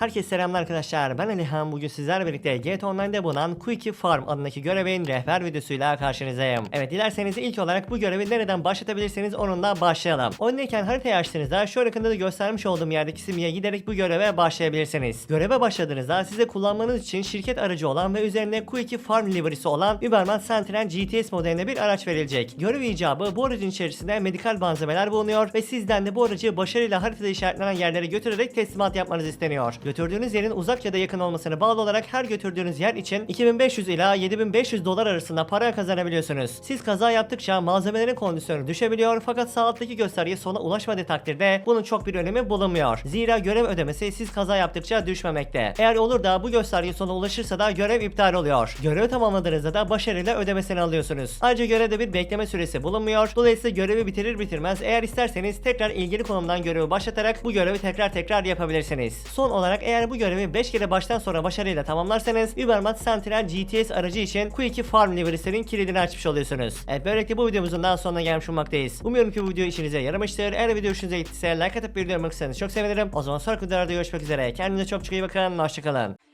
Herkese selamlar arkadaşlar. Ben Alihan. Bugün sizlerle birlikte GT Online'da bulunan Quickie Farm adındaki görevin rehber videosuyla karşınızdayım. Evet dilerseniz ilk olarak bu görevi nereden başlatabilirseniz onunla başlayalım. Oynarken haritayı açtığınızda şu yakında da göstermiş olduğum yerdeki simgeye giderek bu göreve başlayabilirsiniz. Göreve başladığınızda size kullanmanız için şirket aracı olan ve üzerinde Quickie Farm livery'si olan Uberman Sentinel GTS modelinde bir araç verilecek. Görev icabı bu aracın içerisinde medikal malzemeler bulunuyor ve sizden de bu aracı başarıyla haritada işaretlenen yerlere götürerek teslimat yapmanız isteniyor. Götürdüğünüz yerin uzak ya da yakın olmasına bağlı olarak her götürdüğünüz yer için 2500 ila 7500 dolar arasında para kazanabiliyorsunuz. Siz kaza yaptıkça malzemelerin kondisyonu düşebiliyor fakat sağ alttaki gösterge sona ulaşmadığı takdirde bunun çok bir önemi bulunmuyor. Zira görev ödemesi siz kaza yaptıkça düşmemekte. Eğer olur da bu gösterge sona ulaşırsa da görev iptal oluyor. Görevi tamamladığınızda da başarıyla ödemesini alıyorsunuz. Ayrıca görevde bir bekleme süresi bulunmuyor. Dolayısıyla görevi bitirir bitirmez eğer isterseniz tekrar ilgili konumdan görevi başlatarak bu görevi tekrar tekrar yapabilirsiniz. Son olarak eğer bu görevi 5 kere baştan sonra başarıyla tamamlarsanız Ubermat Sentinel GTS aracı için Quickie Farm Livery'sinin kilidini açmış oluyorsunuz. Evet böylelikle bu videomuzun daha sonuna gelmiş bulunmaktayız. Umuyorum ki bu video işinize yaramıştır. Eğer video hoşunuza gittiyse like atıp bir yorum çok sevinirim. O zaman sonraki videolarda görüşmek üzere. Kendinize çok çok iyi bakın. Hoşçakalın.